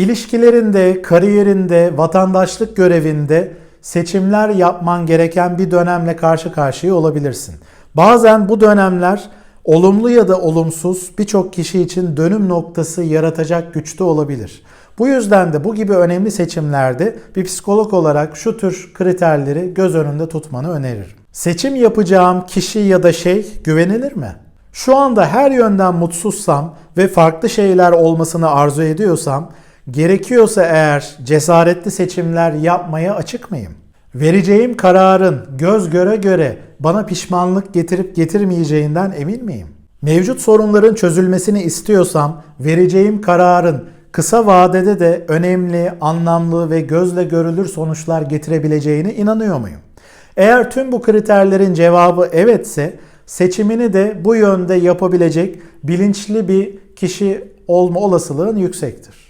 İlişkilerinde, kariyerinde, vatandaşlık görevinde seçimler yapman gereken bir dönemle karşı karşıya olabilirsin. Bazen bu dönemler olumlu ya da olumsuz birçok kişi için dönüm noktası yaratacak güçte olabilir. Bu yüzden de bu gibi önemli seçimlerde bir psikolog olarak şu tür kriterleri göz önünde tutmanı öneririm. Seçim yapacağım kişi ya da şey güvenilir mi? Şu anda her yönden mutsuzsam ve farklı şeyler olmasını arzu ediyorsam, gerekiyorsa eğer cesaretli seçimler yapmaya açık mıyım? Vereceğim kararın göz göre göre bana pişmanlık getirip getirmeyeceğinden emin miyim? Mevcut sorunların çözülmesini istiyorsam vereceğim kararın kısa vadede de önemli, anlamlı ve gözle görülür sonuçlar getirebileceğine inanıyor muyum? Eğer tüm bu kriterlerin cevabı evetse seçimini de bu yönde yapabilecek bilinçli bir kişi olma olasılığın yüksektir.